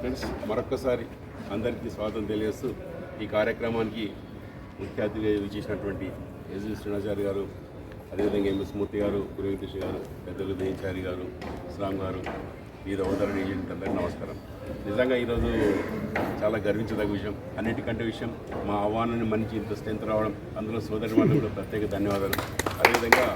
Friends మరొక్కసారి అందరికీ స్వాగతం తెలియజేస్తూ ఈ కార్యక్రమానికి ముఖ్య అతిథిగా విచ్చేసినటువంటి ఎస్వి శ్రీనాచారి గారు అదేవిధంగా ఎంఎస్ మూర్తి గారు గురువెంకటేష్ గారు పెద్దలు దేంచారి గారు ఇస్లాం గారు వివిధ ఓదర ఏజెంట్ అందరికీ నమస్కారం. నిజంగా ఈరోజు చాలా గర్వించదగ్గ విషయం అన్నిటికంటే విషయం మా ఆహ్వానాన్ని మంచి ఇంత స్ట్రెంత్ రావడం అందులో సోదరి వాళ్ళకు కూడా ప్రత్యేక ధన్యవాదాలు. అదేవిధంగా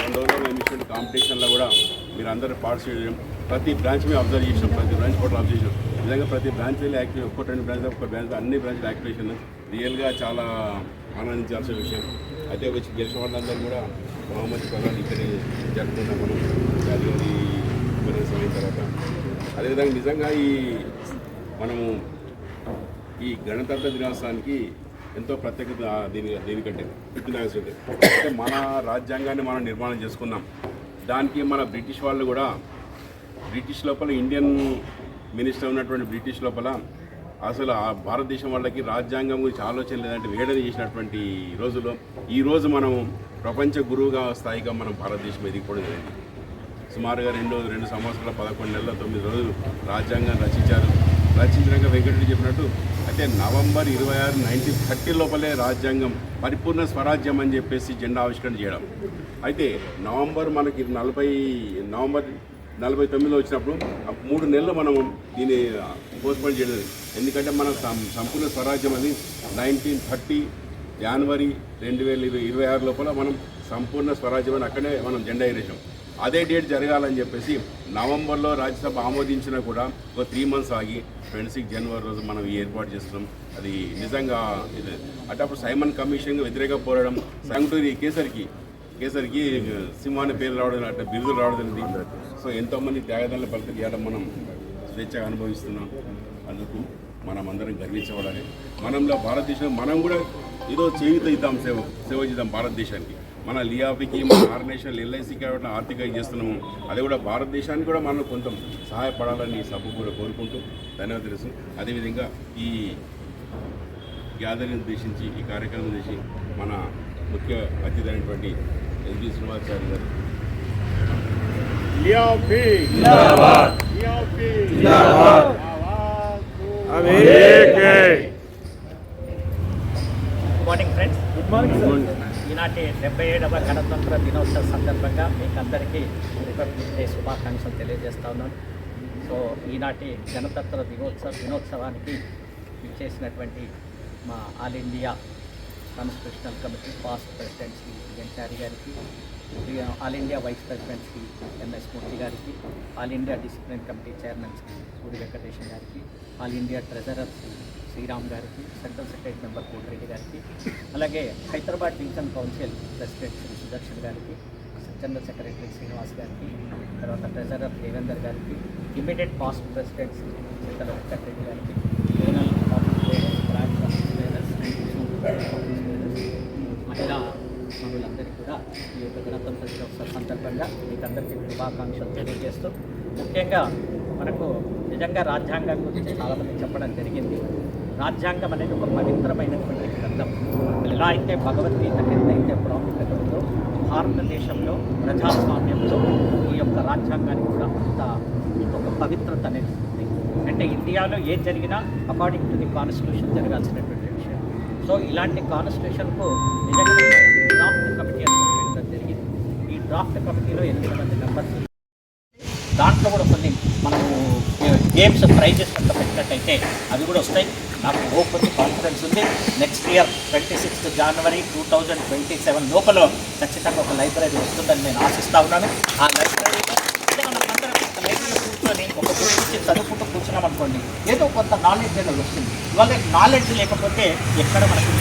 రెండు రోజుల్లో ఎమిషన్ కాంపిటీషన్లో కూడా మీరు అందరూ పార్టిసిపేట్ చేయడం ప్రతి బ్రాంచ్ మేము అబ్జర్వ్ చేసినాం ప్రతి బ్రాంచ్ కూడా అబ్జర్వ్ చేసినాం. నిజంగా ప్రతి బ్రాంచ్లో వెళ్ళి యాక్టివ్ ఒక్కటి రెండు బ్రాంచ్ ఒక్క బ్రాంచ్ అన్ని బ్రాంచ్లు యాక్టివేషన్. రియల్గా చాలా ఆనందించాల్సిన విషయం. అయితే వచ్చి గెలిచిన వాళ్ళందరూ కూడా మహమ్మద్ ప్రధాని ఇక్కడే జరుపుకున్నాం మనం. జరిగింది కొన్ని సమయం తర్వాత. అదేవిధంగా నిజంగా ఈ మనము ఈ గణతంత్ర దినోత్సవానికి ఎంతో ప్రత్యేకత దీని దీనికంటే ఫిఫ్టీన్ అంటే మన రాజ్యాంగాన్ని మనం నిర్మాణం చేసుకున్నాం. దానికి మన బ్రిటిష్ వాళ్ళు కూడా బ్రిటిష్ లోపల ఇండియన్ మినిస్టర్ ఉన్నటువంటి బ్రిటిష్ లోపల అసలు ఆ భారతదేశం వాళ్ళకి రాజ్యాంగం గురించి ఆలోచన లేదంటే వేడని చేసినటువంటి రోజులో ఈరోజు మనం ప్రపంచ గురువుగా స్థాయిగా మనం భారతదేశం ఎదిగిపోవడం జరిగింది. సుమారుగా రెండు రెండు సంవత్సరాల పదకొండు నెలల తొమ్మిది రోజులు రాజ్యాంగం రచించారు. రచించినాక వెంకటరెడ్డి చెప్పినట్టు అయితే నవంబర్ ఇరవై ఆరు నైన్టీన్ థర్టీ లోపలే రాజ్యాంగం పరిపూర్ణ స్వరాజ్యం అని చెప్పేసి జెండా ఆవిష్కరణ చేయడం. అయితే నవంబర్ మనకి నలభై నవంబర్ నలభై తొమ్మిదిలో వచ్చినప్పుడు మూడు నెలలు మనం దీన్ని పోస్ట్పోన్ చేయలేదు. ఎందుకంటే మన సం- సంపూర్ణ స్వరాజ్యం అది. నైన్టీన్ థర్టీ జనవరి రెండు వేల ఇరవై ఇరవై ఆరు లోపల మనం సంపూర్ణ స్వరాజ్యం అని అక్కడే మనం జెండా ఎగరేసాం అదే డేట్ జరగాలని చెప్పేసి నవంబర్లో రాజ్యసభ ఆమోదించినా కూడా ఒక త్రీ మంత్స్ ఆగి ట్వంటీ సిక్స్ జనవరి రోజు మనం ఏర్పాటు చేస్తున్నాం. అది నిజంగా ఇది. అంటే అప్పుడు సైమన్ కమిషన్ వ్యతిరేక పోరాడడం సంగుటూరి కేసరికి కేసరికి సింహాన్ని పేరు రావడం అంటే బిరుదులు రావడం జరిగింది సో ఎంతోమంది త్యాగదారుల ఫలితం చేయడం మనం స్వేచ్ఛగా అనుభవిస్తున్నాం. అందుకు మనం అందరం గర్వించబడాలి. మనంలో భారతదేశం మనం కూడా ఏదో చేయుత ఇద్దాం సేవ సేవ చేద్దాం భారతదేశానికి. మన లియాపికి మన ఆర్గనైజేషన్ ఎల్ఐసికి కాబట్టి ఆర్థికంగా చేస్తున్నాము. అది కూడా భారతదేశానికి కూడా మనం కొంత సహాయపడాలని సభ కూడా కోరుకుంటూ ధన్యవాదాలు తెలుసు. అదేవిధంగా ఈ గ్యాదరింగ్ ఉద్దేశించి ఈ కార్యక్రమం ఉద్దేశించి మన ముఖ్య అతిథి అయినటువంటి ఎస్బి శ్రీనివాచార్య గారు మార్నింగ్ ఫ్రెండ్స్ గుడ్ మార్నింగ్ ఈనాటి డెబ్బై ఏడవ గణతంత్ర దినోత్సవ సందర్భంగా మీకు అందరికీ రిపబ్లిక్ డే శుభాకాంక్షలు తెలియజేస్తా ఉన్నాను. సో ఈనాటి గణతంత్ర దినోత్సవ దినోత్సవానికి ఇచ్చేసినటువంటి మా all India constitutional committee past president Shri Venchari గారికి all India vice president Shri MS Murthy గారికి all India discipline committee chairman Shri Surya Venkatesan గారికి all India treasurer Shri Sriram గారికి సెంట్రల్ సెక్రటరీ మెంబర్ కోటిరెడ్డి గారికి అలాగే Hyderabad division council president Shri Sudarshan గారికి general secretary Srinivas గారికి తర్వాత treasurer Devender గారికి immediate past president Shri Chintala Venkatareddy గారికి zonal office leaders branch office leaders office leaders మహిళా మనులందరికీ కూడా ఈ యొక్క గణతంత్ర దినోత్సవ సందర్భంగా మీకందరికీ శుభాకాంక్షలు తెలియజేస్తూ ముఖ్యంగా మనకు నిజంగా రాజ్యాంగం గురించి చాలామంది చెప్పడం జరిగింది. రాజ్యాంగం అనేది ఒక పవిత్రమైనటువంటి గ్రంథం. ఎలా అయితే భగవద్గీత ఎంతైతే ప్రాముఖ్యత ఉందో భారతదేశంలో ప్రజాస్వామ్యంలో ఈ యొక్క రాజ్యాంగానికి కూడా అంత ఒక పవిత్రత అనేది ఉంది. అంటే ఇండియాలో ఏం జరిగినా అకార్డింగ్ టు ది కాన్స్టిట్యూషన్ జరగాల్సినటువంటి విషయం. సో ఇలాంటి కాన్స్టిట్యూషన్కు డ్రాఫ్ట్ కమిటీలో ఎనిమిది మంది మెంబర్స్ దాంట్లో కూడా కొన్ని మనము గేమ్స్ ప్రైజెస్ కనుక పెట్టినట్టయితే అవి కూడా వస్తాయి. నాకు హోప్ ఉంది కాన్ఫిడెన్స్ ఉంది. Next year twenty sixth January two thousand twenty seven లోపల ఖచ్చితంగా ఒక లైబ్రరీ వస్తుందని నేను ఆశిస్తా ఉన్నాను. ఆ లైబ్రరీలో లైబ్రరీలో కూర్చొని ఒక బుక్ చదువుకుంటూ కూర్చున్నాం అనుకోండి ఏదో కొంత నాలెడ్జ్ అనేది వస్తుంది. ఇవాళ నాలెడ్జ్ లేకపోతే ఎక్కడ మనకు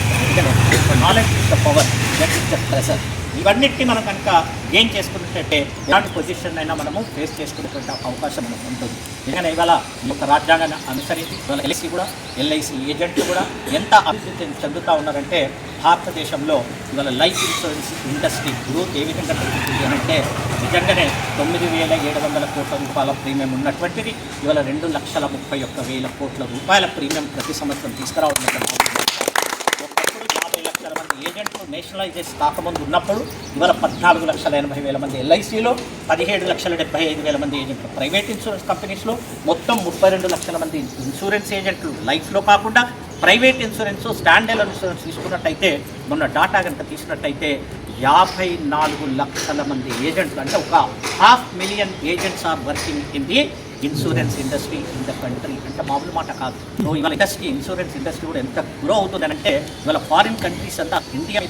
knowledge is the power that is the pressure ఇవన్నిటిని మనం కనుక గెయిన్ చేసుకున్నట్లయితే ఎలాంటి పొజిషన్ అయినా మనము ఫేస్ చేసుకునేటువంటి అవకాశం మనకు ఉంటుంది. ఎందుకంటే ఇవాళ ఈ యొక్క రాజ్యాంగాన్ని అనుసరించి ఇవాళ ఎల్ఐసి కూడా ఎల్ఐసి ఏజెంట్లు కూడా ఎంత అభివృద్ధి చెందుతూ ఉన్నారంటే భారతదేశంలో ఇవాళ లైఫ్ ఇన్సూరెన్స్ ఇండస్ట్రీ గ్రోత్ ఏ విధంగా పెరుగుతుంది అని అంటే నిజంగానే తొమ్మిది వేల ఏడు వందల కోట్ల రూపాయల ప్రీమియం ఉన్నటువంటిది ఇవాళ రెండు లక్షల ముప్పై ఒక్క వేల కోట్ల రూపాయల ప్రీమియం ప్రతి సంవత్సరం తీసుకురావడం ఒకప్పుడు యాభై లక్షల మంది ఏజెంట్లు నేషనలైజేస్ కాకముందు ఉన్నప్పుడు ఇవాళ పద్నాలుగు లక్షల ఎనభై వేల మంది ఎల్ఐసిలో పదిహేడు లక్షల డెబ్బై ఐదు వేల మంది ఏజెంట్లు ప్రైవేట్ ఇన్సూరెన్స్ కంపెనీస్లో మొత్తం ముప్పై రెండు లక్షల మంది ఇన్సూరెన్స్ ఏజెంట్లు లైఫ్లో కాకుండా ప్రైవేట్ ఇన్సూరెన్స్ స్టాండ్ ఇన్సూరెన్స్ తీసుకున్నట్టయితే మొన్న డాటా కనుక తీసినట్టయితే యాభై నాలుగు లక్షల మంది ఏజెంట్లు అంటే ఒక half million agents are working in the insurance industry in the country అంటే మామూలు మాట కాదు. సో ఇవాళ ఇండస్ట్రీ ఇన్సూరెన్స్ ఇండస్ట్రీ కూడా ఎంత గ్రో అవుతుందంటే ఇవాళ ఫారిన్ కంట్రీస్ అంతా ఇండియా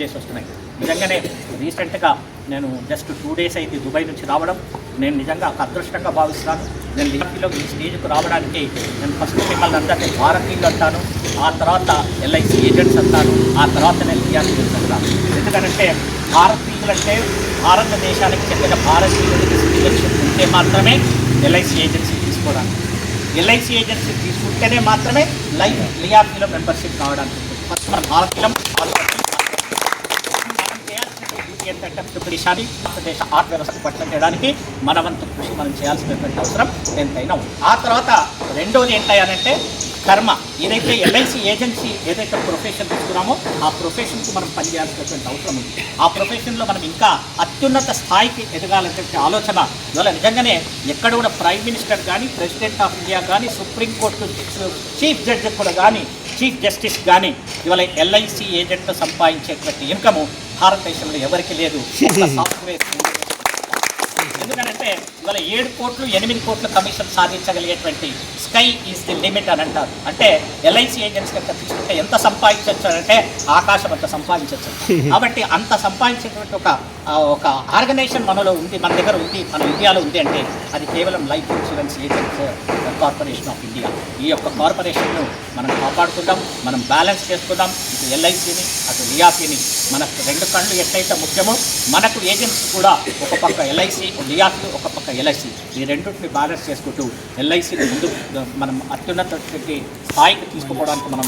చేసి వస్తున్నాయి. నిజంగానే రీసెంట్గా నేను జస్ట్ టూ డేస్ అయితే దుబాయ్ నుంచి రావడం నేను నిజంగా ఒక అదృష్టంగా భావిస్తాను నేను లిఫ్టీలో ఈ స్టేజ్కి రావడానికి నేను ఫస్ట్ మిమ్మల్ని అందరినీ భారతీయులు అంటాను ఆ తర్వాత ఎల్ఐసి ఏజెంట్స్ అంటాను ఆ తర్వాత నేను లియాస్ అంటాను ఎందుకంటే భారతీయులు అంటే భారతదేశానికి చెందిన భారతీయులకి సిటిజన్షిప్ ఉంటే మాత్రమే ఎల్ఐసి ఏజెన్సీ తీసుకోవడానికి. ఎల్ఐసి ఏజెన్సీ తీసుకుంటేనే మాత్రమే లైఫ్ లియాఫీలో మెంబర్షిప్ కావడానికి ఫస్ట్ మన భారతీయం మనం ఏంటంటే ప్రతిసారి భారతదేశ ఆర్థిక వ్యవస్థ పట్ల చేయడానికి మనవంతు కృషి మనం చేయాల్సినటువంటి అవసరం ఎంతైనా ఉంది. ఆ తర్వాత రెండోది ఏంటంటే కర్మ ఏదైతే ఎల్ఐసి ఏజెన్సీ ఏదైతే ప్రొఫెషన్ తీసుకున్నామో ఆ ప్రొఫెషన్కి మనం పనిచేయాల్సినటువంటి అవసరం ఉంది. ఆ ప్రొఫెషన్లో మనం ఇంకా అత్యున్నత స్థాయికి ఎదగాలంటే ఆలోచన. ఇవాళ నిజంగానే ఎక్కడ కూడా ప్రైమ్ మినిస్టర్ కానీ ప్రెసిడెంట్ ఆఫ్ ఇండియా కానీ సుప్రీంకోర్టు చీఫ్ జడ్జి కూడా కానీ చీఫ్ జస్టిస్ కానీ ఇవాళ ఎల్ఐసి ఏజెంట్ సంపాదించేటువంటి ఇన్కము భారతదేశంలో ఎవరికి లేదు. సాఫ్ట్వేర్ ఎందుకంటే ఇవాళ ఏడు కోట్లు ఎనిమిది కోట్ల కమిషన్ సాధించగలిగేటువంటి స్కై ఈజ్ ది లిమిట్ అని అంటారు. అంటే ఎల్ఐసి ఏజెంట్స్ కనుక తీసుకుంటే ఎంత సంపాదించవచ్చు అంటే ఆకాశం అంత సంపాదించవచ్చు కాబట్టి అంత సంపాదించేటువంటి ఒక ఒక ఆర్గనైజేషన్ మనలో ఉంది మన దగ్గర ఉంది మన ఇండియాలో ఉంది అంటే అది కేవలం life insurance agents corporation of India. ఈ యొక్క కార్పొరేషన్ను మనం కాపాడుకుందాం మనం బ్యాలెన్స్ చేసుకుందాం. ఇటు ఎల్ఐసిని అటు లియాఫీని మనకు రెండు కళ్ళు ఎట్లయితే ముఖ్యమో మనకు ఏజెంట్స్ కూడా ఒక పక్క ఎల్ఐసి లియాఫీ ఒక పక్క ఎల్ఐసి. ఈ రెండింటిని బ్యాలెన్స్ చేసుకుంటూ ఎల్ఐసిని ముందు మనం అత్యున్నత స్థాయికి తీసుకుపోవడానికి మనం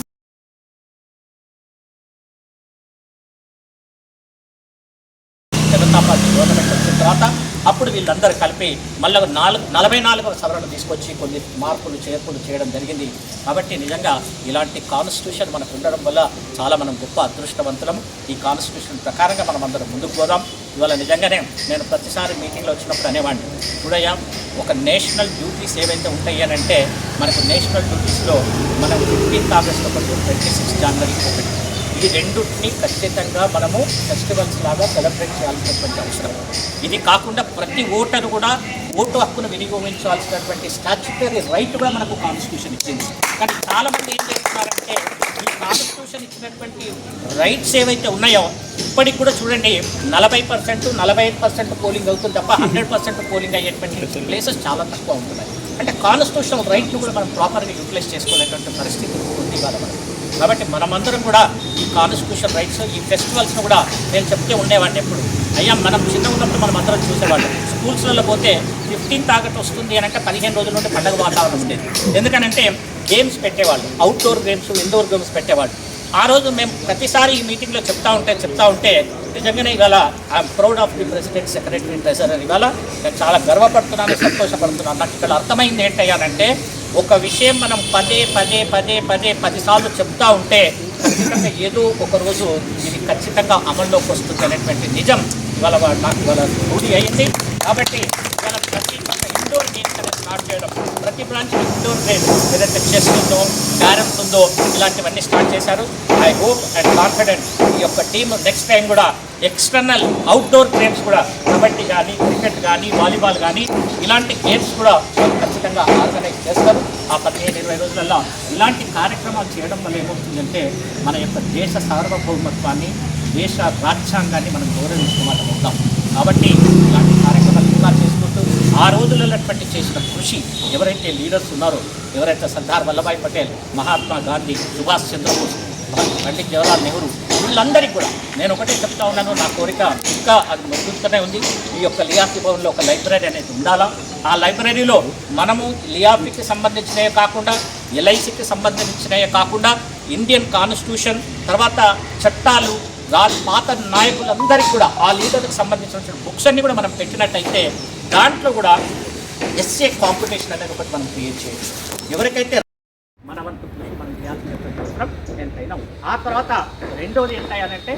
జనతా పార్టీ గవర్నమెంట్ వచ్చిన తర్వాత అప్పుడు వీళ్ళందరూ కలిపి మళ్ళీ నాలుగు నలభై నాలుగవ సవరణ తీసుకొచ్చి కొన్ని మార్పులు చేర్పులు చేయడం జరిగింది. కాబట్టి నిజంగా ఇలాంటి కాన్స్టిట్యూషన్ మనకు ఉండడం వల్ల చాలా మనం గొప్ప అదృష్టవంతులం. ఈ కాన్స్టిట్యూషన్ ప్రకారంగా మనం అందరం ముందుకు పోదాం. ఇవాళ నిజంగానే నేను ప్రతిసారి మీటింగ్లో వచ్చినప్పుడు అనేవాడిని. చూడయ్యా ఒక నేషనల్ డ్యూటీస్ ఏవైతే ఉంటాయి అని అంటే మనకు నేషనల్ డ్యూటీస్లో మనం ఫిఫ్టీన్త్ ఆగస్ట్ ఒకటి ట్వంటీ సిక్స్ జనవరి ఒకటి. ఈ రెండుని ఖచ్చితంగా మనము ఫెస్టివల్స్ లాగా సెలబ్రేట్ చేయాల్సినటువంటి అవసరం. ఇది కాకుండా ప్రతి ఓటరు కూడా ఓటు హక్కును వినియోగించాల్సినటువంటి స్టాచ్యుటరీ రైట్ కూడా మనకు కాన్స్టిట్యూషన్ ఇచ్చింది. కానీ చాలామంది ఏం చేస్తున్నారంటే ఈ కాన్స్టిట్యూషన్ ఇచ్చినటువంటి రైట్స్ ఏవైతే ఉన్నాయో ఇప్పటికి కూడా చూడండి నలభై పర్సెంట్ నలభై ఐదు పర్సెంట్ పోలింగ్ అవుతుంది తప్ప హండ్రెడ్ పర్సెంట్ పోలింగ్ అయ్యేటువంటి ప్లేసెస్ చాలా తక్కువ ఉంటున్నాయి. అంటే కాన్స్టిట్యూషనల్ రైట్ను కూడా మనం ప్రాపర్గా యూటిలైజ్ చేసుకునేటువంటి పరిస్థితి ఉంది ఇవాళ మనకు. కాబట్టి మనమందరం కూడా ఈ కాన్స్టిట్యూషన్ రైట్స్ ఈ ఫెస్టివల్స్ను కూడా నేను చెప్తే ఉండేవాడిని ఎప్పుడు. అయ్యా మనం చిన్న ఉన్నప్పుడు మనం అందరం చూసేవాళ్ళం. స్కూల్స్లలో పోతే ఫిఫ్టీన్త్ ఆగస్ట్ వస్తుంది అని అంటే పదిహేను రోజుల నుండి పండగ వాతావరణం ఉండేది. ఎందుకనంటే గేమ్స్ పెట్టేవాళ్ళు. అవుట్డోర్ గేమ్స్ ఇండోర్ గేమ్స్ పెట్టేవాళ్ళు. ఆ రోజు మేము ప్రతిసారి ఈ మీటింగ్లో చెప్తా ఉంటే చెప్తా ఉంటే నిజంగానే ఇవాళ I'm proud of the president secretary treasurer ఇవాళ నేను చాలా గర్వపడుతున్నాను సంతోషపడుతున్నాను. నాకు ఇక్కడ అర్థమైంది ఏంటయ్యానంటే ఒక విషయం మనం పదే పదే పదే పదే పదిసార్లు చెప్తా ఉంటే ఖచ్చితంగా ఏదో ఒకరోజు ఇది ఖచ్చితంగా అమల్లోకి వస్తుంది అనేటువంటి నిజం ఇవాళ నాకు ఇవాళ రూఢి అయింది. కాబట్టి ఇవాళ ప్రతి ఇండోర్ గేమ్స్ స్టార్ట్ చేయడం. ప్రతి బ్రాంచ్ ఇండోర్ గేమ్స్ ఏదైతే చెస్ ఉందో క్యారమ్స్ ఉందో ఇలాంటివన్నీ స్టార్ట్ చేశారు. ఐ హోప్ అండ్ కాన్ఫిడెంట్ ఈ యొక్క టీం నెక్స్ట్ టైం కూడా ఎక్స్టర్నల్ అవుట్డోర్ గేమ్స్ కూడా కబడ్డీ కానీ క్రికెట్ కానీ వాలీబాల్ కానీ ఇలాంటి గేమ్స్ కూడా ఖచ్చితంగా ఆర్గనైజ్ చేస్తారు. ఆ పదిహేను ఇరవై రోజులలో ఇలాంటి కార్యక్రమాలు చేయడం వల్ల ఏమవుతుందంటే మన యొక్క దేశ సార్వభౌమత్వాన్ని దేశ రాజ్యాంగాన్ని మనం గౌరవించిన అవుతాం కాబట్టి ఇలాంటి కార్యక్రమాలు ఆ రోజులలో చేసిన కృషి ఎవరైతే లీడర్స్ ఉన్నారో ఎవరైతే సర్దార్ వల్లభాయ్ పటేల్ మహాత్మా గాంధీ సుభాష్ చంద్రబోస్ పండిత్ జవహర్లాల్ నెహ్రూ వీళ్ళందరికీ కూడా నేను ఒకటే చెప్తా ఉన్నాను నా కోరిక ఇంకా అది ముందుతూనే ఉంది. ఈ యొక్క లియాఫీ భవన్లో ఒక లైబ్రరీ అనేది ఉండాలా? ఆ లైబ్రరీలో మనము లియాఫీకి సంబంధించినవే కాకుండా ఎల్ఐసికి సంబంధించినవే కాకుండా ఇండియన్ కాన్స్టిట్యూషన్ తర్వాత చట్టాలు రాజు పాత నాయకులందరికీ కూడా ఆ లీడర్కి సంబంధించిన బుక్స్ అన్ని కూడా మనం పెట్టినట్టయితే దాంట్లో కూడా ఎస్ఏ కాంపిటీషన్ అనేది ఒకటి మనం క్రియేట్ చేయొచ్చు. ఎవరికైతే మన వంతు మనం చేయాల్సినటువంటి అవసరం ఎంతైనా ఆ తర్వాత రెండోది ఎంత అంటే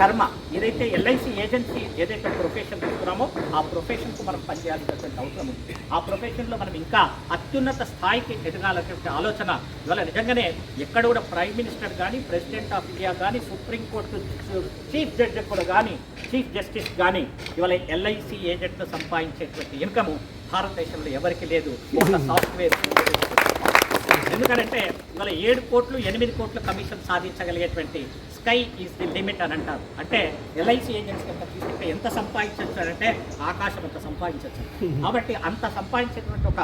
కర్మ ఏదైతే ఎల్ఐసి ఏజెన్సీ ఏదైతే ప్రొఫెషన్ తీసుకున్నామో ఆ ప్రొఫెషన్కు మనం పనిచేయాల్సినటువంటి అవసరం ఉంది. ఆ ప్రొఫెషన్లో మనం ఇంకా అత్యున్నత స్థాయికి ఎదగాలనేటువంటి ఆలోచన. ఇవాళ నిజంగానే ఎక్కడ కూడా ప్రైమ్ మినిస్టర్ కానీ ప్రెసిడెంట్ ఆఫ్ ఇండియా కానీ సుప్రీంకోర్టు చీఫ్ జడ్జి కూడా కానీ చీఫ్ జస్టిస్ కానీ ఇవాళ ఎల్ఐసి ఏజెంట్ను సంపాదించేటువంటి ఇన్కమ్ భారతదేశంలో ఎవరికి లేదు. ఒక సాఫ్ట్వేర్ ఎందుకంటే ఇవాళ ఏడు కోట్లు ఎనిమిది కోట్ల కమిషన్ సాధించగలిగేటువంటి స్కై ఈజ్ ది లిమిట్ అని అంటారు. అంటే ఎల్ఐసి ఏజెన్సీ కనుక తీసుకుంటే ఎంత సంపాదించవచ్చు అని అంటే ఆకాశం అంత సంపాదించవచ్చు కాబట్టి అంత సంపాదించేటువంటి ఒక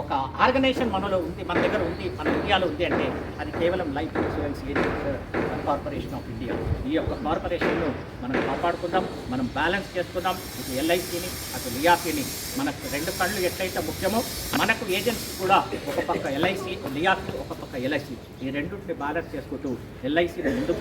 ఒక ఆర్గనైజేషన్ మనలో ఉంది మన దగ్గర ఉంది మన ఇండియాలో ఉంది అంటే అది కేవలం life insurance agents corporation of India. ఈ యొక్క కార్పొరేషన్ను మనం కాపాడుకుందాం మనం బ్యాలెన్స్ చేసుకుందాం. ఇటు ఎల్ఐసిని అటు లియాఫీని మనకు రెండు కళ్ళు ఎట్లయితే ముఖ్యమో మనకు ఏజెన్సీ కూడా ఒక పక్క ఎల్ఐసి లియాఫీ ఒక పక్క ఎల్ఐసి. ఈ రెండింటిని బ్యాలెన్స్ చేసుకుంటూ ఎల్ఐసిని ముందు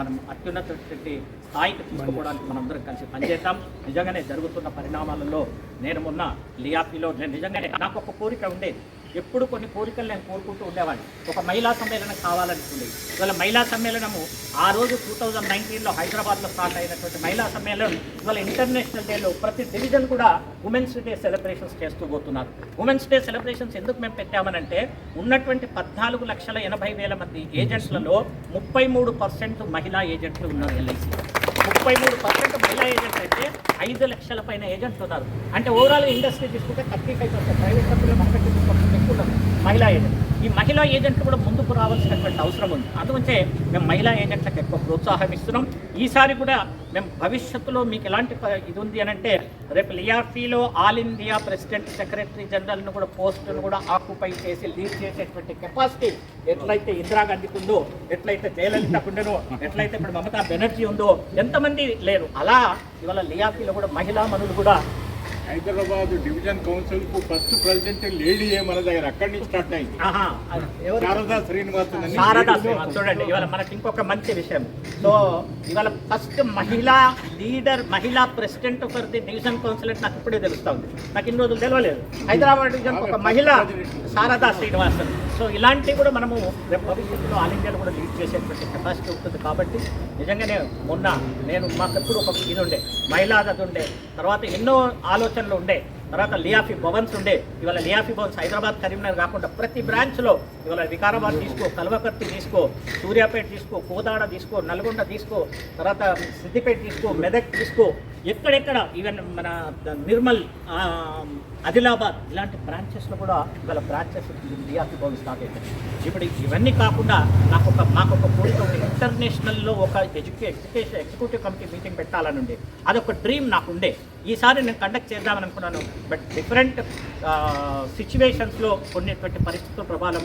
మనం అత్యున్నతటువంటి స్థాయికి తీసుకోవడానికి మనం అందరం కలిసి పనిచేద్దాం. నిజంగానే జరుగుతున్న పరిణామాలలో నేను మొన్న లియాఫీలో నేను నిజంగానే నాకు ఒక కోరిక ఉండేది. ఎప్పుడు కొన్ని కోరికలు నేను కోరుకుంటూ ఉండేవాడిని. ఒక మహిళా సమ్మేళనం కావాలనుకుంది. ఇవాళ మహిళా సమ్మేళనము ఆ రోజు టూ థౌజండ్ నైన్టీన్లో హైదరాబాద్లో స్టార్ట్ అయినటువంటి మహిళా సమ్మేళనం ఇవాళ ఇంటర్నేషనల్ డేలో ప్రతి డివిజన్ కూడా ఉమెన్స్ డే సెలబ్రేషన్స్ చేస్తూ పోతున్నారు. ఉమెన్స్ డే సెలబ్రేషన్స్ ఎందుకు మేము పెట్టామనంటే ఉన్నటువంటి పద్నాలుగు లక్షల ఎనభై వేల మంది ఏజెంట్స్లలో ముప్పై మూడు పర్సెంట్ మహిళా ఏజెంట్లు ఉన్నారు ఎల్ఐసి ముప్పై మూడు పర్సెంట్ మహిళా ఏజెంట్స్ అయితే ఐదు లక్షల పైన ఏజెంట్స్ ఉన్నారు అంటే ఓవరాల్ ఇండస్ట్రీ తీసుకుంటే థర్టీ ఫైవ్ పర్సెంట్ ప్రైవేట్ కంపెనీలో మార్కెట్ ఎక్కువ ఉన్నారు మహిళా ఏజెంట్ ఈ మహిళా ఏజెంట్లు కూడా ముందుకు రావాల్సినటువంటి అవసరం ఉంది. అందుకే మేము మహిళా ఏజెంట్లకు ఎక్కువ ప్రోత్సాహం ఇస్తున్నాం. ఈసారి కూడా మేము భవిష్యత్తులో మీకు ఎలాంటి ప- ఇది ఉంది అని అంటే రేపు లియాఫీలో ఆల్ ఇండియా ప్రెసిడెంట్ సెక్రటరీ జనరల్ను కూడా పోస్టును కూడా ఆక్యుపై చేసి లీడ్ చేసేటువంటి కెపాసిటీ ఎట్లయితే ఇందిరాగాంధీకి ఉందో ఎట్లయితే జయలలితకు ఉండనో ఎట్లయితే ఇప్పుడు మమతా బెనర్జీ ఉందో ఎంతమంది లేరు. అలా ఇవాళ లియాఫీలో కూడా మహిళా మనులు కూడా హైదరాబాద్ డివిజన్ కౌన్సిల్కు ఫస్ట్ ప్రెసిడెంట్ లేడీ మన దగ్గర? అక్కడి నుంచి స్టార్ట్ అయింది. శారదా శ్రీనివాసన్ శారదా శ్రీనివాస్. చూడండి ఇవాళ మనకి ఇంకొక మంచి విషయం. సో ఇవాళ ఫస్ట్ మహిళా లీడర్ మహిళా president for the division council అంటే నాకు ఇప్పుడే తెలుస్తా ఉంది. నాకు ఇన్ని రోజులు తెలియలేదు హైదరాబాద్ డివిజన్ ఒక మహిళ శారదా శ్రీనివాసన్ సో ఇలాంటివి కూడా మనము రేపు భవిష్యత్తులో ఆల్ ఇండియాలో కూడా లీడ్ చేసేటువంటి కెపాసిటీ ఉంటుంది కాబట్టి నిజంగానే మొన్న నేను మాకు ఎప్పుడు ఒక ఇది ఉండే మహిళా అది ఉండే తర్వాత ఎన్నో ఆలోచనలు ఉండే తర్వాత లియాఫీ భవన్స్ ఉండే ఇవాళ లియాఫీ భవన్స్ హైదరాబాద్ కరీంనగర్ కాకుండా ప్రతి బ్రాంచ్లో ఇవాళ వికారాబాద్ తీసుకో కల్వకర్తి తీసుకో సూర్యాపేట తీసుకో కోదాడ తీసుకో నల్గొండ తీసుకో తర్వాత సిద్దిపేట తీసుకో మెదక్ తీసుకో ఎక్కడెక్కడ ఈవెన్ మన నిర్మల్ ఆదిలాబాద్ ఇలాంటి బ్రాంచెస్లో కూడా ఇవాళ బ్రాంచెస్ లియాఫీ భవన్ స్టార్ట్ అవుతుంది ఇప్పుడు ఇవన్నీ కాకుండా నాకు ఒక మాకు ఒక కోరిక ఉంది ఇంటర్నేషనల్లో ఒక educa education executive committee meeting పెట్టాలని ఉండే అదొక డ్రీమ్ నాకు ఉండే. ఈసారి నేను కండక్ట్ చేద్దామని అనుకున్నాను. బట్ డిఫరెంట్ సిచ్యువేషన్స్లో కొన్నిటువంటి పరిస్థితుల ప్రభావం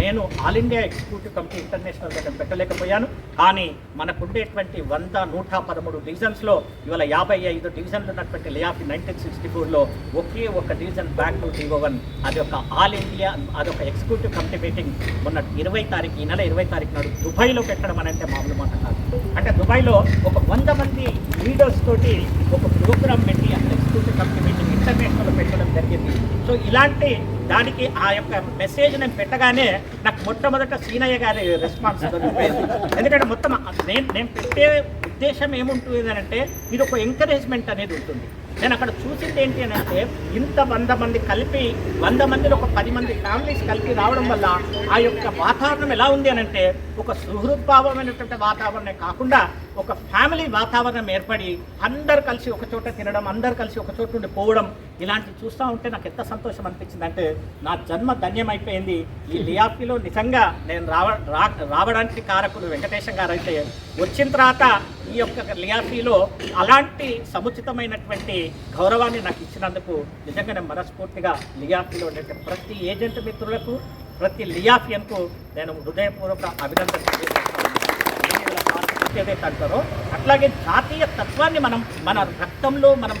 నేను all India executive committee international దగ్గర పెట్టలేకపోయాను. కానీ మనకుండేటువంటి వంద నూట పదమూడు డివిజన్స్లో ఇవాళ యాభై ఐదు డివిజన్లు ఉన్నటువంటి లియాఫీ నైన్టీన్ సిక్స్టీ ఫోర్లో ఒకే ఒక డివిజన్ బెంగళూరు డివో వన్ అది ఒక ఆల్ ఇండియా అదొక ఎగ్జిక్యూటివ్ కమిటీ మీటింగ్ మొన్న ఇరవై తారీఖు ఈ నెల ఇరవై తారీఖు నాడు దుబాయ్లో పెట్టడం అనంటే మామూలు మాట అంటే దుబాయ్లో ఒక వంద మంది లీడర్స్ తోటి ఒక ప్రోగ్రామ్ పెట్టి అక్కడ ఎగ్జిక్యూటివ్ కమిటీ మీటింగ్ ఇంటర్నేషనల్ పెట్టడం జరిగింది. సో ఇలాంటి దానికి ఆ యొక్క మెసేజ్ నేను పెట్టగానే నాకు మొట్టమొదట సీనయ్య గారి రెస్పాన్స్ దొరికిపోయింది. ఎందుకంటే మొత్తం నేను నేను పెట్టే ఉద్దేశం ఏముంటుంది అని అంటే ఇది ఒక ఎంకరేజ్మెంట్ అనేది ఉంటుంది. నేను అక్కడ చూసింది ఏంటి అని అంటే ఇంత వంద మంది కలిపి వంద మందిలో ఒక పది మంది ఫ్యామిలీస్ కలిపి రావడం వల్ల ఆ యొక్క వాతావరణం ఎలా ఉంది అని అంటే ఒక సుహృద్భావమైనటువంటి వాతావరణమే కాకుండా ఒక ఫ్యామిలీ వాతావరణం ఏర్పడి అందరు కలిసి ఒక చోట తినడం అందరు కలిసి ఒక చోట నుండి పోవడం ఇలాంటివి చూస్తూ ఉంటే నాకు ఎంత సంతోషం అనిపించింది అంటే నా జన్మ ధన్యమైపోయింది. ఈ లియాఫీలో నిజంగా నేను రావ రా- రావడానికి కారకుడు వెంకటేశం గారు అయితే వచ్చిన తర్వాత ఈ యొక్క లియాఫీలో అలాంటి సముచితమైనటువంటి గౌరవాన్ని నాకు ఇచ్చినందుకు నిజంగా నేను మనస్ఫూర్తిగా లియాఫీలో ఉండేటువంటి ప్రతి ఏజెంట్ మిత్రులకు ప్రతి లియాఫియన్కు నేను హృదయపూర్వక అభినందన ఏదైతే అంటారో అట్లాగే జాతీయ తత్వాన్ని మనం మన రక్తంలో మనం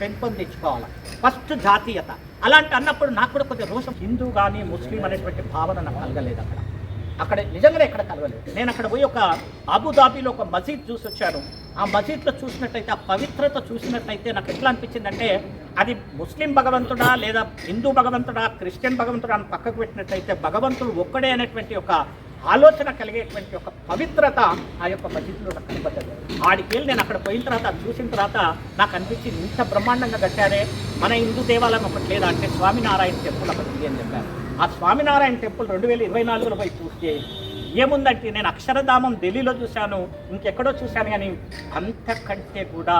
పెంపొందించుకోవాలి. ఫస్ట్ జాతీయత. అలాంటి అన్నప్పుడు నాకు కూడా కొద్దిగా రోషం. హిందూ కానీ ముస్లిం అనేటువంటి భావన నాకు కలగలేదు అక్కడ. అక్కడ నిజంగానే ఎక్కడ కలవలేదు. నేను అక్కడ పోయి ఒక అబుదాబీలో ఒక మసీద్ చూసి వచ్చాను. ఆ మసీద్లో చూసినట్టయితే ఆ పవిత్రత చూసినట్టయితే నాకు ఎట్లా అనిపించిందంటే అది ముస్లిం భగవంతుడా లేదా హిందూ భగవంతుడా క్రిస్టియన్ భగవంతుడా అని పక్కకు పెట్టినట్టయితే భగవంతుడు ఒక్కడే అనేటువంటి ఒక ఆలోచన కలిగేటువంటి ఒక పవిత్రత ఆ యొక్క మసీదులో నాకు కనబడ్డది ఆడికి వెళ్ళి నేను అక్కడ పోయిన తర్వాత చూసిన తర్వాత నాకు అనిపించింది ఇంత బ్రహ్మాండంగా కట్టారే మన హిందూ దేవాలయం ఒకటి లేదా అంటే స్వామినారాయణ టెంపుల్ ఒకటి అని చెప్పారు. ఆ స్వామినారాయణ టెంపుల్ రెండు వేల ఇరవై నాలుగులో పోయి చూస్తే ఏముందంటే నేను అక్షరధామం ఢిల్లీలో చూశాను ఇంకెక్కడో చూశాను కానీ అంతకంటే కూడా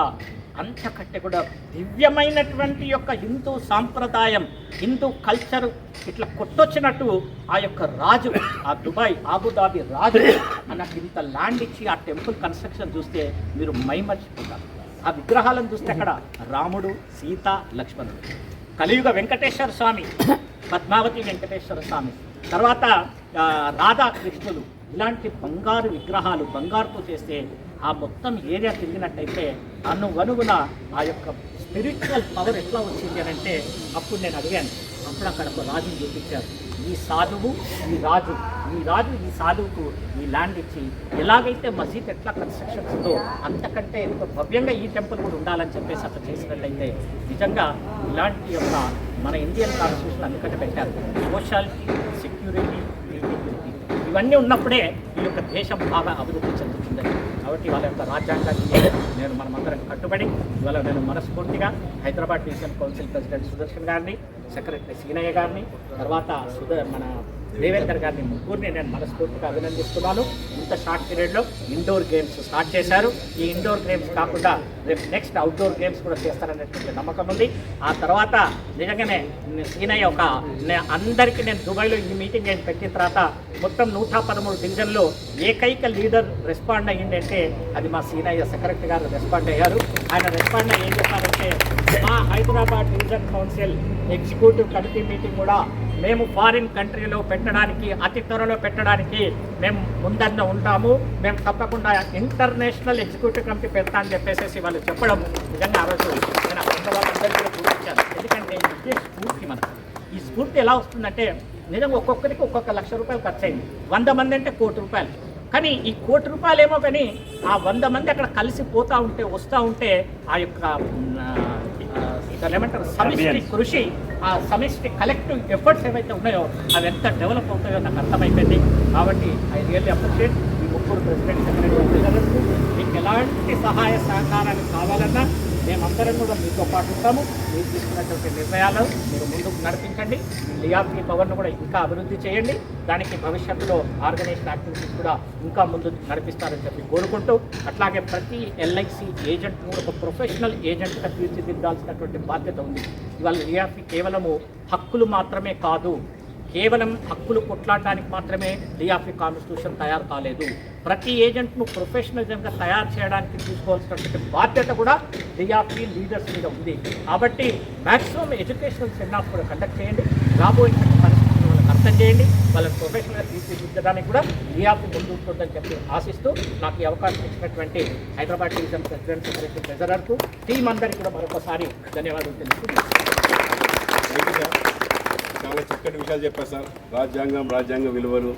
అంతకంటే కూడా దివ్యమైనటువంటి యొక్క హిందూ సాంప్రదాయం హిందూ కల్చర్ ఇట్లా కొట్టొచ్చినట్టు ఆ యొక్క రాజు ఆ దుబాయ్ ఆబుదాబి రాజు నాకు ఇంత ల్యాండ్ ఇచ్చి ఆ టెంపుల్ కన్స్ట్రక్షన్ చూస్తే మీరు మైమర్చిపోతారు. ఆ విగ్రహాలను చూస్తే అక్కడ రాముడు సీత లక్ష్మణుడు. కలియుగ వెంకటేశ్వర స్వామి పద్మావతి వెంకటేశ్వర స్వామి. తర్వాత రాధాకృష్ణులు ఇలాంటి బంగారు విగ్రహాలు బంగారుతో చేస్తే ఆ మొత్తం ఏరియా తిరిగినట్టయితే అనువనుగున ఆ యొక్క స్పిరిచువల్ పవర్ ఎట్లా వచ్చింది అని అంటే అప్పుడు నేను అడిగాను. అప్పుడు అక్కడ ఒక రాజుని చూపించారు. ఈ సాధువు ఈ రాజు ఈ రాజు ఈ సాధువుకు ఈ ల్యాండ్ ఇచ్చి ఎలాగైతే మసీద్ ఎట్లా కన్స్ట్రక్షన్ ఉందో అంతకంటే ఎంతో భవ్యంగా ఈ టెంపుల్ కూడా ఉండాలని చెప్పేసి అట్లా చేసినట్లయితే నిజంగా ఇలాంటి యొక్క మన ఇండియన్ కాన్స్టిట్యూషన్ అందుకంటే పెట్టారు. సోషాలిటీ సెక్యూరిటీ ఇవన్నీ ఉన్నప్పుడే ఈ యొక్క దేశం బాగా అభివృద్ధి చెందుతుందని కాబట్టి వాళ్ళ యొక్క రాజ్యాంగాన్ని నేను మనమందరం కట్టుబడి ఇవాళ నేను మనస్ఫూర్తిగా Hyderabad division council president Sudarshan గారిని సెక్రటరీ సీనయ్య గారిని తర్వాత సుధ మన దేవేందర్ గారిని ముగ్గురిని నేను మనస్ఫూర్తిగా అభినందిస్తున్నాను. ఇంత షార్ట్ పీరియడ్లో ఇండోర్ గేమ్స్ స్టార్ట్ చేశారు. ఈ ఇండోర్ గేమ్స్ కాకుండా రేపు నెక్స్ట్ అవుట్డోర్ గేమ్స్ కూడా చేస్తారనేటువంటి నమ్మకం ఉంది. ఆ తర్వాత నిజంగానే సీనయ్య ఒక అందరికీ నేను దుబాయ్లో ఈ మీటింగ్ నేను పెట్టిన తర్వాత మొత్తం నూట పదమూడు డివిజన్లో ఏకైక లీడర్ రెస్పాండ్ అయ్యింది అంటే అది మా సీనయ్య సెక్రటరీ గారు రెస్పాండ్ అయ్యారు. ఆయన రెస్పాండ్ ఏం చెప్పారంటే మా Hyderabad division council executive committee meeting కూడా మేము ఫారిన్ కంట్రీలో పెట్టడానికి అతి త్వరలో పెట్టడానికి మేము ముందన్న ఉంటాము. మేము తప్పకుండా ఇంటర్నేషనల్ ఎగ్జిక్యూటివ్ కమిటీ పెడతా అని చెప్పేసి వాళ్ళు చెప్పడం నిజంగా ఆ రోజు నేను వాళ్ళందరికీ చూపించాను ఎందుకంటే ఇదే స్ఫూర్తి మనకు. ఈ స్ఫూర్తి ఎలా వస్తుందంటే నిజంగా ఒక్కొక్కరికి ఒక్కొక్క లక్ష రూపాయలు ఖర్చు అయింది వంద మంది అంటే కోటి రూపాయలు. కానీ ఈ కోటి రూపాయలు ఏమో కానీ ఆ వంద మంది అక్కడ కలిసి పోతూ ఉంటే వస్తూ ఉంటే ఆ యొక్క ఏమంటారు? సమిష్టి కృషి ఆ సమిష్టి కలెక్టివ్ ఎఫర్ట్స్ ఏవైతే ఉన్నాయో అవి ఎంత డెవలప్ అవుతాయో నాకు అర్థమైపోయింది. కాబట్టి ఐ రియల్లీ అప్రిషియేట్ ఈ ముగ్గురు ప్రెసిడెంట్ సెక్రటరీ మీకు ఎలాంటి సహాయ సహకారాలు కావాలన్నా మేమందరం కూడా మీతో పాటు ఉంటాము. మీరు తీసుకున్నటువంటి నిర్ణయాలను మీరు ముందుకు నడిపించండి. లియాఫీ పవర్ను కూడా ఇంకా అభివృద్ధి చేయండి. దానికి భవిష్యత్తులో ఆర్గనైజేషన్ యాక్టివిటీస్ కూడా ఇంకా ముందు నడిపిస్తారని చెప్పి కోరుకుంటూ అట్లాగే ప్రతి ఎల్ఐసి ఏజెంట్ కూడా ఒక ప్రొఫెషనల్ ఏజెంట్గా తీర్చిదిద్దాల్సినటువంటి బాధ్యత ఉంది. ఇవాళ లియాఫీ కేవలము హక్కులు మాత్రమే కాదు కేవలం హక్కులు కొట్లాడడానికి మాత్రమే లియాఫీ కాన్స్టిట్యూషన్ తయారు కాలేదు. ప్రతి ఏజెంట్ను ప్రొఫెషనలిజంగా తయారు చేయడానికి తీసుకోవాల్సినటువంటి బాధ్యత కూడా లియాఫీ లీడర్స్ మీద ఉంది. కాబట్టి మ్యాక్సిమం ఎడ్యుకేషనల్ సెమినార్స్ కూడా కండక్ట్ చేయండి. రాబోయే పరిస్థితులను వాళ్ళకి అర్థం చేయండి. వాళ్ళని ప్రొఫెషనల్గా తీర్చిదిద్దడానికి కూడా లియాఫీ ముందు ఉంటుందని చెప్పి ఆశిస్తూ నాకు ఈ అవకాశం ఇచ్చినటువంటి హైదరాబాద్ డివిజన్ ప్రెసిడెంట్ సెక్రటరీ ట్రెజరర్కు టీం అందరికీ కూడా మరొకసారి ధన్యవాదాలు తెలుసుకుంటున్నాను చాలా చక్కటి విషయాలు చెప్పారు సార్. రాజ్యాంగం రాజ్యాంగ విలువలు